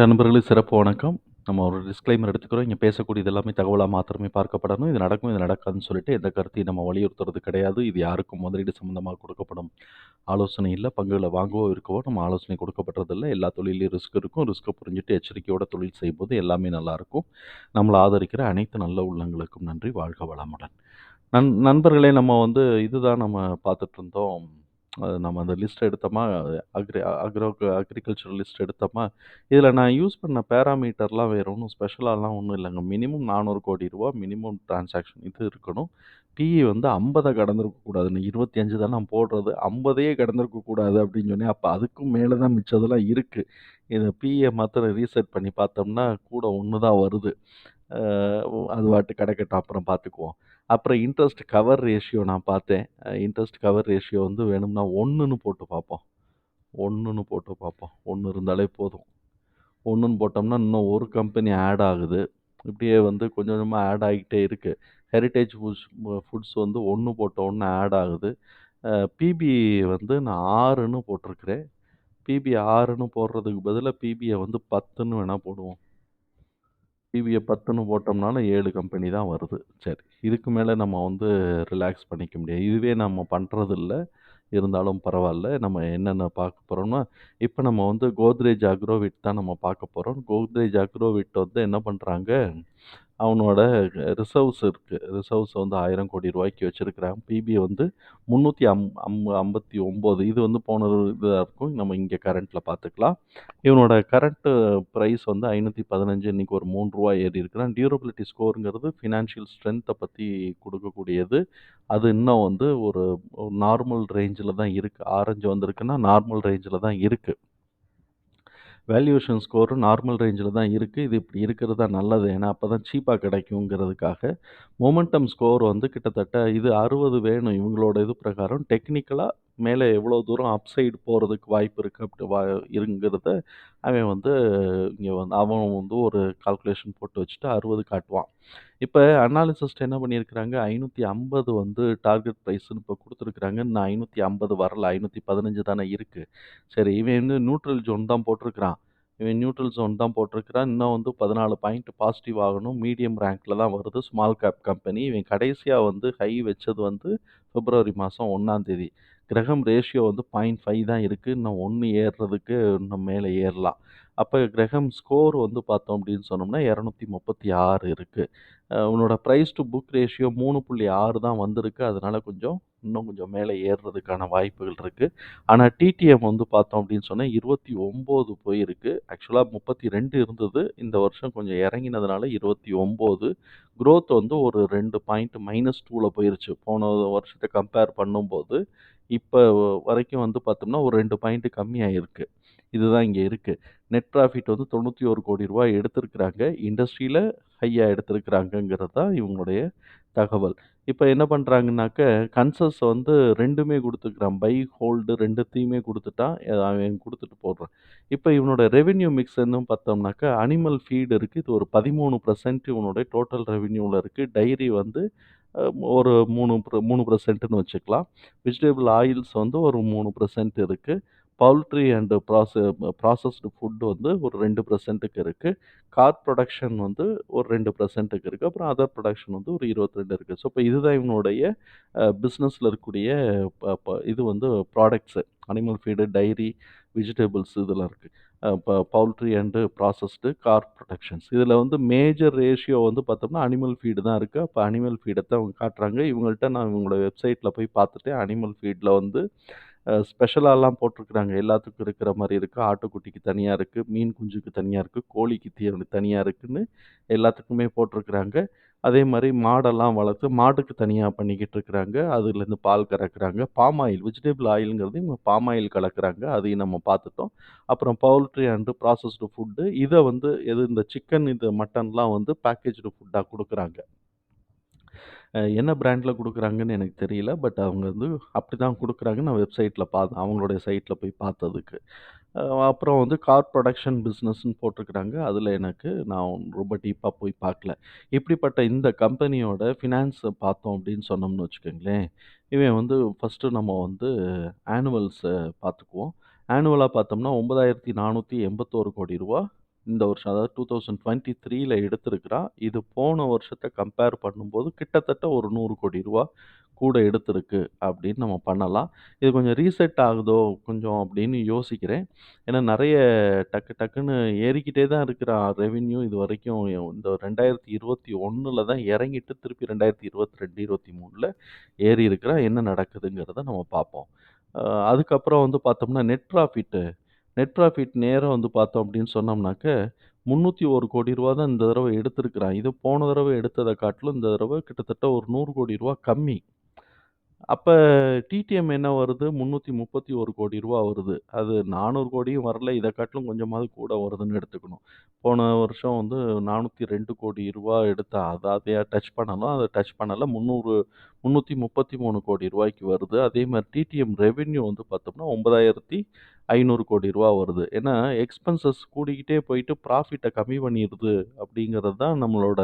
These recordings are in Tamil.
நண்பர்களுக்கு சிறப்பு வணக்கம். நம்ம ஒரு டிஸ்க்ளைமர் எடுத்துக்கிறோம். இங்கே பேசக்கூடியது எல்லாமே தகவலாக மாத்திரமே பார்க்கப்படணும். இது நடக்கும், இது நடக்காதுன்னு சொல்லிட்டு எந்த கருத்தையும் நம்ம வலியுறுத்துறது கிடையாது. இது யாருக்கும் முதலீடு சம்மந்தமாக கொடுக்கப்படும் ஆலோசனை இல்லை பங்குகளை வாங்கவோ, இருக்கவோ நம்ம ஆலோசனை கொடுக்கப்பட்டதில்ல. எல்லா தொழிலையும் ரிஸ்க் இருக்கும். ரிஸ்க்கை புரிஞ்சுட்டு எச்சரிக்கையோட தொழில் செய்யும்போது எல்லாமே நல்லாயிருக்கும். நம்மளை ஆதரிக்கிற அனைத்து நல்ல உள்ளங்களுக்கும் நன்றி. வாழ்க வளமுடன். நண் நண்பர்களே நம்ம வந்து இதுதான் நம்ம பார்த்துட்ருந்தோம். இருந்தோம் நம்ம அந்த லிஸ்ட் எடுத்தோமா, அக்ரி அக்ரோ அக்ரிகல்ச்சரல் லிஸ்ட் எடுத்தோமா, இதில் நான் யூஸ் பண்ண பேராமீட்டர்லாம் வேற ஒன்றும் ஸ்பெஷலாலாம் ஒன்றும் இல்லைங்க மினிமம் நானூறு கோடி ரூபா மினிமம் டிரான்சாக்ஷன் இது இருக்கணும். பிஇ வந்து 50 கடந்திருக்க கூடாதுன்னு 25 தான் நான் போடுறது. ஐம்பதையே கடந்திருக்கக்கூடாது அப்படின்னு சொன்னேன். அப்போ அதுக்கும் மேலே தான் மிச்சதெல்லாம் இருக்குது இது பிஇயை மாத்திரம் ரீசெட் பண்ணி பார்த்தோம்னா, கூட ஒன்று தான் வருது. அது வாட்டு கிடக்கட்டும் அப்புறம் பார்த்துக்குவோம். அப்புறம் இன்ட்ரெஸ்ட் கவர் ரேஷியோ நான் பார்த்தேன். இன்ட்ரெஸ்ட் கவர் ரேஷியோ வந்து வேணும்னா ஒன்றுன்னு போட்டு பார்ப்போம். ஒன்றுன்னு போட்டு பார்ப்போம். ஒன்று இருந்தாலே போதும். ஒன்றுன்னு போட்டோம்னா, இன்னும் ஒரு கம்பெனி ஆட் ஆகுது. இப்படியே வந்து கொஞ்சம் கொஞ்சமாக ஆட் ஆகிட்டே இருக்குது ஹெரிடேஜ் ஃபுட்ஸ் ஃபுட்ஸ் வந்து ஒன்று போட்ட ஒன்று ஆட் ஆகுது. பிபி வந்து நான் ஆறுன்னு போட்டிருக்கிறேன். பிபி ஆறுன்னு போடுறதுக்கு பதிலாக பிபியை வந்து பத்துன்னு வேணால் போடுவோம். டிவியை பத்துன்னு போட்டோம்னாலும் ஏழு கம்பெனி தான் வருது. சரி. இதுக்கு மேலே நம்ம வந்து ரிலாக்ஸ் பண்ணிக்க முடியாது. இதுவே நம்ம பண்ணுறதில்ல இருந்தாலும் பரவாயில்ல நம்ம என்னென்ன பார்க்க போகிறோம்னா இப்போ நம்ம வந்து கோத்ரேஜ் அக்ரோவிட் தான் நம்ம பார்க்க போகிறோம் கோத்ரேஜ் அக்ரோவிட் வந்து என்ன பண்ணுறாங்க அவனோட ரிசர்வ்ஸ் இருக்குது ரிசர்வ்ஸ் வந்து ஆயிரம் கோடி ரூபாய்க்கு வச்சுருக்கிறான். பிபி வந்து 359 இது வந்து போன இதாக இருக்கும். நம்ம இங்கே கரண்ட்டில் பார்த்துக்கலாம். இவனோட கரண்ட்டு ப்ரைஸ் வந்து ஐநூற்றி பதினஞ்சு. இன்றைக்கி ஒரு மூணு ரூபா ஏறி இருக்கிறான். டியூரபிலிட்டி ஸ்கோருங்கிறது ஃபினான்ஷியல் ஸ்ட்ரென்த்தை பற்றி கொடுக்கக்கூடியது. அது இன்னும் வந்து ஒரு நார்மல் ரேஞ்சில் தான் இருக்குது ஆரஞ்சு வந்திருக்குன்னா, நார்மல் ரேஞ்சில் தான் இருக்குது வேல்யூஷன் ஸ்கோரும் நார்மல் ரேஞ்சில் தான் இருக்குது இது இப்படி இருக்கிறது தான் நல்லது. ஏன்னா, அப்பதான் சீப்பாக கிடைக்குங்கிறதுக்காக. மொமெண்டம் ஸ்கோர் வந்து கிட்டத்தட்ட இது 60 வேணும். இவங்களோட இது பிரகாரம் டெக்னிக்கலாக மேலே எவ்வளோ தூரம் அப்சைட் போகிறதுக்கு வாய்ப்பு இருக்குது அப்படி வா இருங்கிறத அவன் வந்து இங்கே வந்து அவன் வந்து ஒரு கால்குலேஷன் போட்டு வச்சுட்டு 60 காட்டுவான். இப்போ அனாலிசிஸ்ட் என்ன பண்ணியிருக்கிறாங்க, 550 வந்து டார்கெட் ப்ரைஸ்னு இப்போ கொடுத்துருக்குறாங்க இன்னும் 550 வரல. 515 தானே இருக்குது சரி இவன் வந்து நியூட்ரல் ஜோன் தான் போட்டிருக்கிறான். இவன் நியூட்ரல் ஜோன் தான் போட்டிருக்கிறான். இன்னும் வந்து 14 பாயிண்ட் பாசிட்டிவ் ஆகணும். மீடியம் ரேங்க்கில் தான் வருது. Small cap company. இவன் கடைசியாக வந்து ஹை வச்சது வந்து பிப்ரவரி மாதம் ஒன்றாந்தேதி கிரகம் ரேஷியோ வந்து 0.5 தான் இருக்குது இன்னும் ஒன்று ஏறுறதுக்கு இன்னும் மேலே ஏறலாம். அப்போ கிரகம் ஸ்கோர் வந்து பார்த்தோம் அப்படின்னு சொன்னோம்னா, இரநூத்தி முப்பத்தி ஆறு இருக்குது உன்னோட ப்ரைஸ் டு புக் ரேஷியோ 3.6 தான் வந்திருக்கு. அதனால் கொஞ்சம் இன்னும் கொஞ்சம் மேலே ஏறுறதுக்கான வாய்ப்புகள் இருக்குது ஆனால் டிடிஎம் வந்து பார்த்தோம் அப்படின்னு சொன்னால் இருபத்தி ஒம்பது போயிருக்கு. ஆக்சுவலா 32 இருந்தது. இந்த வருஷம் கொஞ்சம் இறங்கினதுனால 29 குரோத் வந்து ஒரு ரெண்டு பாயிண்ட் -2ல போயிருச்சு. போன வருஷத்தை கம்பேர் பண்ணும்போது, இப்போ வரைக்கும் வந்து பார்த்தோம்னா, ஒரு ரெண்டு பாயிண்ட் கம்மியாகிருக்கு இதுதான் இங்கே இருக்குது நெட் ப்ராஃபிட் வந்து தொண்ணூற்றி ஒரு கோடி ரூபாய் எடுத்திருக்கிறாங்க. இண்டஸ்ட்ரியில் ஹையாக எடுத்திருக்கிறாங்கங்கிறது தான் இவங்களுடைய தகவல். இப்போ என்ன பண்ணுறாங்கனாக்க கன்சஸ் வந்து ரெண்டுமே கொடுத்துருக்குறான் பை, ஹோல்டு ரெண்டுத்தையுமே கொடுத்துட்டா அவன் கொடுத்துட்டு போடுறான். இப்போ இவனோட ரெவென்யூ மிக்ஸ் என்னன்னு பார்த்தோம்னாக்கா, அனிமல் ஃபீடு இருக்குது இது ஒரு 13% இவனுடைய டோட்டல் ரெவென்யூவில் இருக்குது டைரி வந்து ஒரு மூணு மூணு பர்சன்ட்னு வச்சுக்கலாம். வெஜிடபிள் ஆயில்ஸ் வந்து ஒரு மூணு பர்சன்ட் இருக்குது பவுல்ட்ரி அண்டு ப்ராச ப்ராசஸ்டு ஃபுட் வந்து ஒரு ரெண்டு பர்சன்ட்டுக்கு இருக்குது கார் ப்ரொடக்ஷன் வந்து ஒரு ரெண்டு பர்சன்ட்டுக்கு இருக்குது அப்புறம் அதர் ப்ரொடக்ஷன் வந்து ஒரு இருபத்ரெண்டு இருக்குது ஸோ, இப்போ இதுதான் இவனுடைய பிஸ்னஸில் இருக்கக்கூடிய ப ப இது வந்து products animal feed, dairy, vegetables இதெல்லாம் இருக்குது இப்போ poultry and processed car productions இதில் வந்து மேஜர் ரேஷியோ வந்து பார்த்தோம்னா, அனிமல் ஃபீடு தான் இருக்குது அப்போ அனிமல் ஃபீடை தான் அவங்க காட்டுறாங்க. இவங்கள்ட்ட நான் இவங்களோட வெப்சைட்டில் போய் பார்த்துட்டேன். அனிமல் ஃபீடில் வந்து ஸ்பெஷலாலாம் போட்டிருக்கிறாங்க. எல்லாத்துக்கும் இருக்கிற மாதிரி இருக்குது ஆட்டுக்குட்டிக்கு தனியாக இருக்குது மீன் குஞ்சுக்கு தனியாக இருக்குது கோழிக்கு தி தனியாக இருக்குன்னு எல்லாத்துக்குமே போட்டிருக்கிறாங்க. அதே மாதிரி மாடெல்லாம் வளர்த்து மாட்டுக்கு தனியாக பண்ணிக்கிட்டு இருக்கிறாங்க. அதுலேருந்து பால் கறக்குறாங்க. பாம் ஆயில் வெஜிடபிள் ஆயிலுங்கிறது இவங்க பாம் ஆயில் கலக்குறாங்க. அதையும் நம்ம பார்த்துட்டோம். அப்புறம் பவுல்ட்ரி அண்டு ப்ராசஸ்டு ஃபுட்டு இதை வந்து எது இந்த சிக்கன், இது மட்டன்லாம் வந்து பேக்கேஜ்டு ஃபுட்டாக கொடுக்குறாங்க என்ன பிராண்ட்ல கொடுக்குறாங்கன்னு எனக்கு தெரியல. பட் அவங்க வந்து அப்படி தான் கொடுக்குறாங்க நான் வெப்சைட்டில் பார்த்தேன். அவங்களுடைய சைட்டில் போய் பார்த்ததுக்கு. அப்புறம் வந்து கார் ப்ரொடக்ஷன் பிஸ்னஸ்ன்னு போட்டிருக்கிறாங்க. அதில் எனக்கு நான் ரொம்ப டீப்பாக போய் பார்க்கல. இப்படிப்பட்ட இந்த கம்பெனியோட ஃபினான்ஸ் பார்த்தோம் அப்படின்னு சொன்னோம்னு வச்சுக்கோங்களேன், இவன் வந்து ஃபஸ்ட்டு நம்ம வந்து ஆனுவல்ஸை பார்த்துக்குவோம். ஆனுவலாக பார்த்தோம்னா ஒன்பதாயிரத்தி நானூற்றி எண்பத்தோரு கோடி ரூபா இந்த வருஷம் அதாவது டூ தௌசண்ட் டுவெண்ட்டி 2023ல எடுத்திருக்கிறா இது போன வருஷத்தை கம்பேர் பண்ணும்போது கிட்டத்தட்ட ஒரு நூறு கோடி ரூபா கூட எடுத்திருக்கு அப்படின்னு நம்ம பண்ணலாம். இது கொஞ்சம் ரீசெட் ஆகுதோ கொஞ்சம் அப்படின்னு யோசிக்கிறேன். ஏன்னா நிறைய டக்கு டக்குன்னு ஏறிக்கிட்டே தான் இருக்கிறான் இது வரைக்கும் இந்த 2021ல தான் இறங்கிட்டு திருப்பி 2022, 23ல ஏறி இருக்கிறா என்ன நடக்குதுங்கிறத நம்ம பார்ப்போம். அதுக்கப்புறம் வந்து பார்த்தோம்னா நெட் ப்ராஃபிட்டு நெட் ப்ராஃபிட் நேராக வந்து பார்த்தோம் அப்படின்னு சொன்னோம்னாக்க, ரூ. 301,00,00,000 தான் இந்த தடவை எடுத்திருக்கிறான். இது போன தடவை எடுத்ததை காட்டிலும் இந்த தடவை கிட்டத்தட்ட ஒரு நூறு கோடி ரூபா கம்மி. அப்போ டிடிஎம் என்ன வருது? முன்னூற்றி முப்பத்தி ஒரு கோடி ரூபா வருது. அது நானூறு கோடியும் வரல. இதை காட்டிலும் கொஞ்சமாவது கூட வருதுன்னு எடுத்துக்கணும். போன வருஷம் வந்து ரூ. 402,00,00,000 எடுத்தான். அத அதையா டச் பண்ணலாம் அதை டச் பண்ணலை முன்னூறு முந்நூற்றி முப்பத்தி மூணு கோடி ரூபாய்க்கு வருது. அதே மாதிரி டிடிஎம் ரெவென்யூ வந்து பார்த்தோம்னா, ஒன்பதாயிரத்தி ஐநூறு கோடி ரூபா வருது. ஏன்னா எக்ஸ்பென்சஸ் கூடிக்கிட்டே போயிட்டு ப்ராஃபிட்டை கம்மி பண்ணிடுது அப்படிங்கிறது தான் நம்மளோட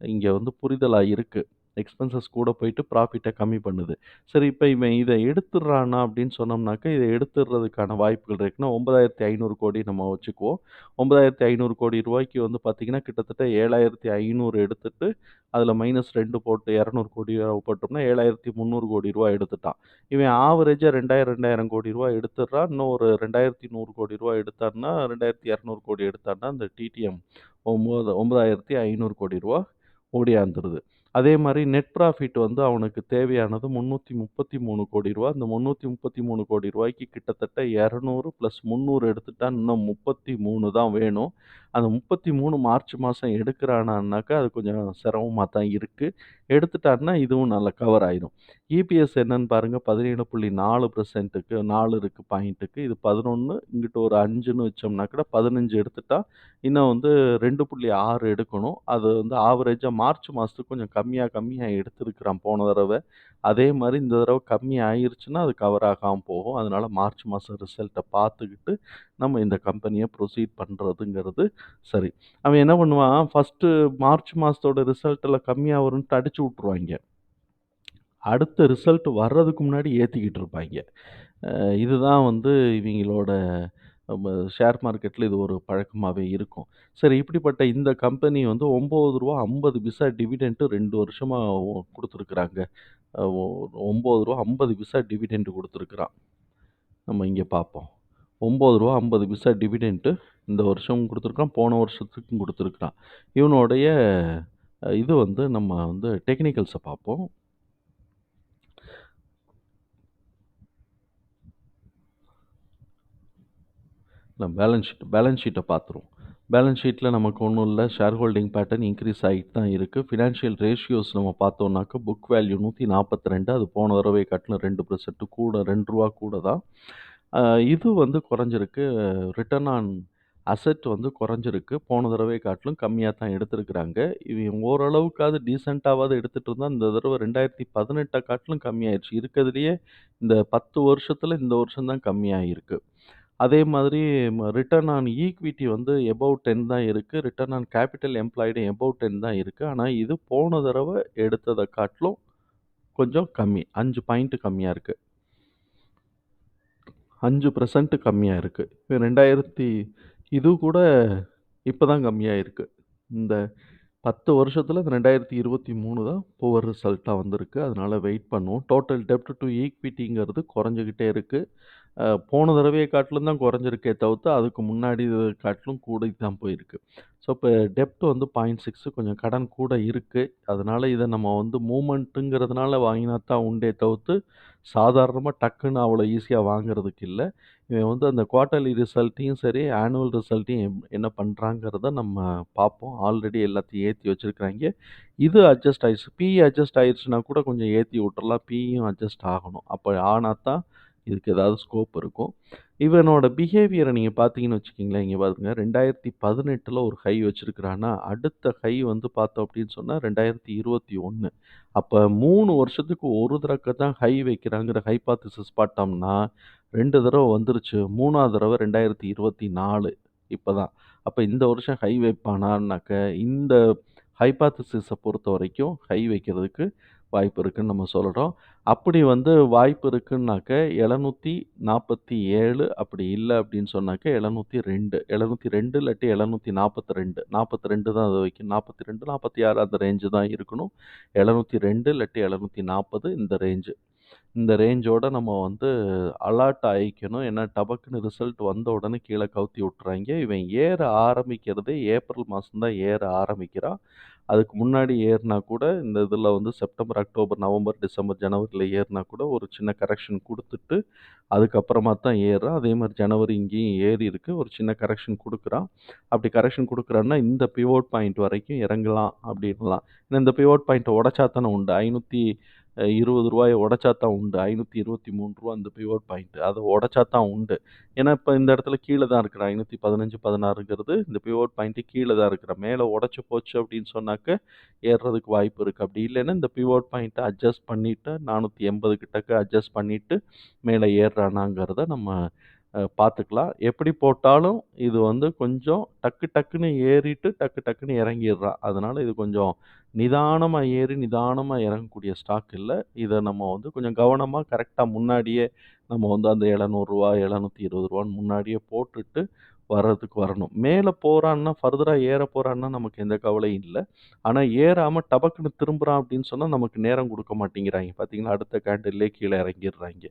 இங்கே வந்து புரிதலாக இருக்குது எக்ஸ்பென்சஸ் கூட போயிட்டு ப்ராஃபிட்டை கம்மி பண்ணுது. சரி இப்போ இவன் இதை எடுத்துடுறானா அப்படின்னு சொன்னோம்னாக்கா இதை எடுத்துடுறதுக்கான வாய்ப்புகள் இருக்குன்னா ஒன்பதாயிரத்தி ஐநூறு கோடி நம்ம வச்சுக்குவோம். ஒன்பதாயிரத்தி ஐநூறு கோடி ரூபாய்க்கு வந்து பார்த்திங்கன்னா கிட்டத்தட்ட ஏழாயிரத்தி ஐநூறு எடுத்துட்டு அதில் மைனஸ் ரெண்டு போட்டு இரநூறு கோடி ரூபா போட்டோம்னா ஏழாயிரத்தி முந்நூறு கோடி ரூபா எடுத்துட்டான். இவன் ஆவரேஜாக ரெண்டாயிரம் ரெண்டாயிரம் கோடி ரூபா எடுத்துடுறான். இன்னும் ஒரு ரெண்டாயிரத்தி நூறு கோடி ரூபா எடுத்தான்னா ரெண்டாயிரத்தி இரநூறு கோடி எடுத்தான்னா அந்த டிடிஎம் ஒம்பது ஒன்பதாயிரத்தி ஐநூறு கோடி ரூபா ஓடியாந்துருது. அதே மாதிரி நெட் ப்ராஃபிட் வந்து அவனுக்கு தேவையானது முந்நூற்றி முப்பத்தி மூணு கோடி ரூபா. இந்த முந்நூற்றி முப்பத்தி மூணு கோடி ரூபாய்க்கு கிட்டத்தட்ட இரநூறு ப்ளஸ் முந்நூறு எடுத்துட்டா இன்னும் முப்பத்தி மூணு தான் வேணும். அந்த 33 மார்ச் மாதம் எடுக்கிறானான்னாக்கா, அது கொஞ்சம் சிரமமாக தான் இருக்குது எடுத்துட்டான்னா இதுவும் நல்லா கவர் ஆயிடும் இபிஎஸ் என்னன்னு பாருங்க 17.4%க்கு 4 இருக்கு பாயிண்ட்டுக்கு. இது 11 இங்கிட்டு ஒரு அஞ்சுன்னு வச்சோம்னா கூட 15 எடுத்துட்டா, இன்னும் வந்து 2.6 எடுக்கணும். அது வந்து ஆவரேஜாக மார்ச் மாதத்துக்கு கொஞ்சம் கம்மியாக கம்மியாக எடுத்துருக்கிறான் போன தடவை அதே மாதிரி இந்த தடவை கம்மி ஆயிருச்சுன்னா, அது கவர் ஆகாமல் போகும். அதனால மார்ச் மாதம் ரிசல்ட்டை பார்த்துக்கிட்டு, நம்ம இந்த கம்பெனியை ப்ரொசீட் பண்ணுறதுங்கிறது சரி. அவன் என்ன பண்ணுவான், ஃபஸ்ட்டு மார்ச் மாதத்தோட ரிசல்ட்டில் கம்மியாக வரும்ன்ட்டு அடிச்சு விட்ருவாங்க அடுத்த ரிசல்ட் வர்றதுக்கு முன்னாடி ஏற்றிக்கிட்டு இருப்பாய்ங்க. இதுதான் வந்து இவங்களோட ஷேர் மார்க்கெட்டில் இது ஒரு பழக்கமாகவே இருக்கும். சரி இப்படிப்பட்ட இந்த கம்பெனி வந்து ஒம்பது ரூபா ஐம்பது பிசா டிவிடெண்ட்டு ரெண்டு வருஷமாக கொடுத்துருக்குறாங்க ஒம்பது ரூபா ஐம்பது பிசா டிவிடெண்ட் கொடுத்துருக்குறான் நம்ம இங்கே பார்ப்போம். ஒம்பது ரூபா ஐம்பது பைசா டிவிடெண்ட்டு இந்த வருஷமும் கொடுத்துருக்கான் போன வருஷத்துக்கும் கொடுத்துருக்கான் இவனுடைய இது வந்து நம்ம வந்து டெக்னிக்கல்ஸை பார்ப்போம். இல்லை பேலன்ஸ் ஷீட் பேலன்ஸ் ஷீட்டை பார்த்துருவோம். பேலன்ஸ் ஷீட்டில் நமக்கு ஒன்றும் இல்லை ஷேர் ஹோல்டிங் பேட்டர்ன் இன்க்ரீஸ் ஆகிட்டு தான் இருக்குது ஃபினான்ஷியல் ரேஷியோஸ் நம்ம பார்த்தோம்னாக்க, புக் வேல்யூ 142 அது போன தடவை காட்டிலும் ரெண்டு பர்சன்ட்டு கூட ரெண்டு ரூபா கூட தான். அ இது வந்து குறைஞ்சிருக்கு. ரிட்டர்ன் ஆன் அசெட் வந்து குறைஞ்சிருக்கு. போன தடவைய காட்டிலும் கம்மியா தான் எடுத்திருக்கிறாங்க. இவன் ஓரளவுக்காவது டீசென்ட்டாவாவது எடுத்துட்டு இருந்தால் இந்த தடவ 2018 காட்டிலும் கம்மியாயிருச்சு. இருக்கிறதுலையே இந்த 10 வருஷத்துல இந்த வருஷம் தான் கம்மியாயிருக்கு. அதே மாதிரி ம ரிட்டர்ன் ஆன் ஈக்விட்டி வந்து எபோவ் 10 தான் இருக்கு. Return on capital employed above 10 தான் இருக்கு. ஆனா இது போன தடவ எடுத்தத காட்டிலும் கொஞ்சம் கம்மி. 5 பாயிண்ட் கம்மியா இருக்கு. 5% கம்மியா இருக்கு. 2000 இது கூட இப்ப தான் கம்மியாயிருக்கு. இந்த 10 வருஷத்துல இந்த 2023 தான் புவர் ரிசல்ட்டா வந்திருக்கு. அதனால வெயிட் பண்ணுவோம். டோட்டல் டெப்ட் டூ ஈக்விட்டிங்கிறது குறைஞ்சுகிட்டே இருக்கு. அ போன தடவைய காட்டிலும் தான் குறைஞ்சிருக்கே தவிர்த்து, அதுக்கு முன்னாடி காட்டிலும் கூடி தான் போயிருக்கு. ஸோ, இப்போ டெப்ட் வந்து 0.6 கொஞ்சம் கடன் கூட இருக்குது அதனால் இதை நம்ம வந்து மூமெண்ட்டுங்கிறதுனால வாங்கினா தான் உண்டே தவிர்த்து, சாதாரணமாக டக்குன்னு அவ்வளோ ஈஸியாக வாங்குறதுக்கு இல்லை இவன் வந்து அந்த குவார்ட்டர்லி ரிசல்ட்டையும் சரி, ஆனுவல் ரிசல்ட்டையும் என்ன பண்ணுறாங்கிறத நம்ம பார்ப்போம். ஆல்ரெடி எல்லாத்தையும் ஏற்றி வச்சுருக்கிறாங்க இது அட்ஜஸ்ட் ஆயிடுச்சு பிஇ அட்ஜஸ்ட் ஆயிடுச்சுன்னா கூட கொஞ்சம் ஏற்றி விட்டுறலாம். பிஇயும் அட்ஜஸ்ட் ஆகணும். அப்போ ஆனா தான் இதுக்கு ஏதாவது ஸ்கோப் இருக்கும். இவனோட பிஹேவியரை நீங்கள் பார்த்தீங்கன்னு வச்சுக்கங்களேன், இங்க பாருங்க 2018ல ஒரு ஹை வச்சுருக்கிறான்னா அடுத்த ஹை வந்து பார்த்தோம் அப்படின்னு சொன்னால் ரெண்டாயிரத்தி இருபத்தி ஒன்று அப்போ மூணு வருஷத்துக்கு ஒரு தடவை தான் ஹை வைக்கிறாங்கிற ஹைபாத்திசிஸ் பார்த்தோம்னா, ரெண்டு தடவை வந்துருச்சு. 3வது தடவ 2024 இப்ப தான். அப்போ இந்த வருஷம் ஹை வைப்பானான்னாக்க, இந்த ஹைபாத்தசிஸை பொறுத்த வரைக்கும் ஹை வைக்கிறதுக்கு வாய்ப்பு இருக்குதுன்னு நம்ம சொல்கிறோம் அப்படி வந்து வாய்ப்பு இருக்குன்னாக்க எழுநூற்றி நாற்பத்தி ஏழு அப்படி இல்லை அப்படின்னு சொன்னாக்க எழுநூற்றி ரெண்டு. எழுநூற்றி ரெண்டு இல்லாட்டி எழுநூற்றி நாற்பத்தி ரெண்டு. நாற்பத்தி ரெண்டு தான் அதை வைக்கும் நாற்பத்தி ரெண்டு நாற்பத்தி ஆறு அந்த ரேஞ்சு தான் இருக்கணும். எழுநூற்றி ரெண்டு இல்லாட்டி எழுநூற்றி நாற்பது இந்த ரேஞ்சு இந்த ரேஞ்சோட நம்ம வந்து அலர்ட் ஆயிக்கணும். ஏன்னா டபக்குன்னு ரிசல்ட் வந்த உடனே கீழே கவுத்தி விட்டுறாங்க இவன் ஏற ஆரம்பிக்கிறதே ஏப்ரல் மாதம் தான் ஏற ஆரம்பிக்கிறான். அதுக்கு முன்னாடி ஏறினா கூட இந்த இதில் வந்து செப்டம்பர், அக்டோபர், நவம்பர், டிசம்பர், ஜனவரியில் ஏறினா கூட ஒரு சின்ன கரெக்ஷன் கொடுத்துட்டு அதுக்கப்புறமா தான் ஏறுறான். அதே மாதிரி ஜனவரி இங்கேயும் ஏறி இருக்குது ஒரு சின்ன கரெக்ஷன் கொடுக்குறான் அப்படி கரெக்ஷன் கொடுக்குறான்னா இந்த பிவோட் பாயிண்ட் வரைக்கும் இறங்கலாம் அப்படின்லாம். ஏன்னா இந்த பிவோட் பாயிண்ட்டை உடச்சா தானே உண்டு. ஐநூற்றி ரூ. 520 உடைச்சா தான் உண்டு. ரூ. 523 அந்த பிவோட் பாயிண்ட். அதை உடைச்சா தான் உண்டு. ஏன்னா இப்போ இந்த இடத்துல கீழே தான் இருக்கிற ஐநூற்றி பதினஞ்சு பதினாறுங்கிறது இந்த பிவோட் பாயிண்ட்டு கீழே தான் இருக்கிற மேலே உடச்சி போச்சு அப்படின்னு சொன்னாக்க, ஏறுறதுக்கு வாய்ப்பு இருக்குது அப்படி இல்லைன்னா இந்த பிவோட் பாயிண்ட்டை அட்ஜஸ்ட் பண்ணிவிட்டு நானூற்றி எண்பது கிட்டக்க அட்ஜஸ்ட் பண்ணிவிட்டு மேலே ஏறுறானாங்கிறத நம்ம பார்த்துக்கலாம். எப்படி போட்டாலும் இது வந்து கொஞ்சம் டக்கு டக்குன்னு ஏறிட்டு, டக்கு டக்குன்னு இறங்கிடுறான் அதனால் இது கொஞ்சம் நிதானமாக ஏறி, நிதானமாக இறங்கக்கூடிய ஸ்டாக் இல்லை இதை நம்ம வந்து கொஞ்சம் கவனமாக கரெக்டாக முன்னாடியே நம்ம வந்து அந்த ரூ. 700 ரூ. 720ன்னு முன்னாடியே போட்டுட்டு வர்றதுக்கு வரணும். மேலே போகிறான்னா ஃபர்தராக ஏற போகிறான்னா நமக்கு எந்த கவலையும் இல்லை. ஆனால் ஏறாமல் டபக்குன்னு திரும்புகிறான் அப்படின்னு சொன்னால் நமக்கு நேரம் கொடுக்க மாட்டேங்கிறாங்க. பார்த்தீங்களா, அடுத்த கேண்டில்லே கீழே இறங்கிடுறாங்க.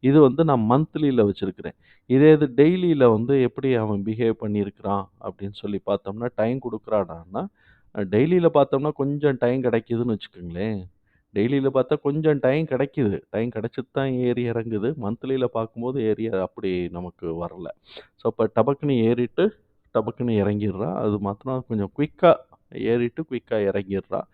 இது வந்து நான் மந்த்லியில் வச்சுருக்கிறேன். இதே இது டெய்லியில் வந்து எப்படி அவன் பிஹேவ் பண்ணியிருக்கிறான் அப்படின்னு சொல்லி பார்த்தோம்னா, டைம் கொடுக்குறானான்னா டெய்லியில் பார்த்தோம்னா கொஞ்சம் டைம் கிடைக்குதுன்னு வச்சுக்கோங்களேன். டெய்லியில் பார்த்தா கொஞ்சம் டைம் கிடைக்குது. டைம் கிடைச்சிட்டு தான் ஏறி இறங்குது. மந்த்லியில் பார்க்கும்போது ஏறி அப்படி நமக்கு வரல. ஸோ இப்போ டபக்குன்னு ஏறிட்டு, டபக்குன்னு இறங்கிடுறான் அது மாத்திரம் கொஞ்சம் குயிக்காக ஏறிட்டு, குயிக்காக இறங்கிடுறான்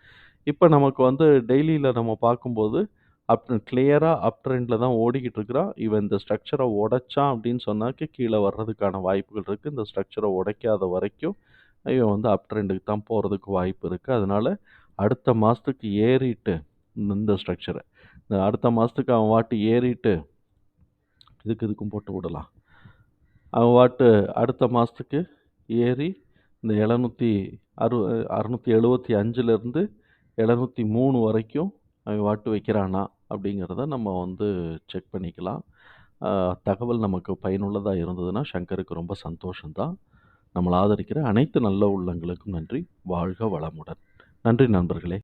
இப்போ நமக்கு வந்து டெய்லியில் நம்ம பார்க்கும்போது, அப் கிளியராக அப் ட்ரெண்டில் தான் ஓடிக்கிட்டு இருக்கிறான். இவன் இந்த ஸ்ட்ரக்சரை உடைச்சான் அப்படின்னு சொன்னாக்க, கீழே வர்றதுக்கான வாய்ப்புகள் இருக்குது இந்த ஸ்ட்ரக்சரை உடைக்காத வரைக்கும், இவன் வந்து அப் ட்ரெண்டுக்கு தான் போகிறதுக்கு வாய்ப்பு இருக்குது அதனால் அடுத்த மாதத்துக்கு ஏறிட்டு, இந்த ஸ்ட்ரக்சரை இந்த அடுத்த மாதத்துக்கு அவன் வாட்டு ஏறிட்டு இதுக்கு இதுக்கும் போட்டு விடலாம். அவன் வாட்டு அடுத்த மாதத்துக்கு ஏறி, இந்த 700 அறு 675லேருந்து 703 வரைக்கும் அவன் வாட்டு வைக்கிறானா அப்படிங்கிறத நம்ம வந்து செக் பண்ணிக்கலாம். தகவல் நமக்கு பயனுள்ளதாக இருந்ததுன்னா, சங்கருக்கு ரொம்ப சந்தோஷம் தான். ஆதரிக்கிற அனைத்து நல்ல உள்ளங்களுக்கும் நன்றி. வாழ்க வளமுடன். நன்றி நண்பர்களே.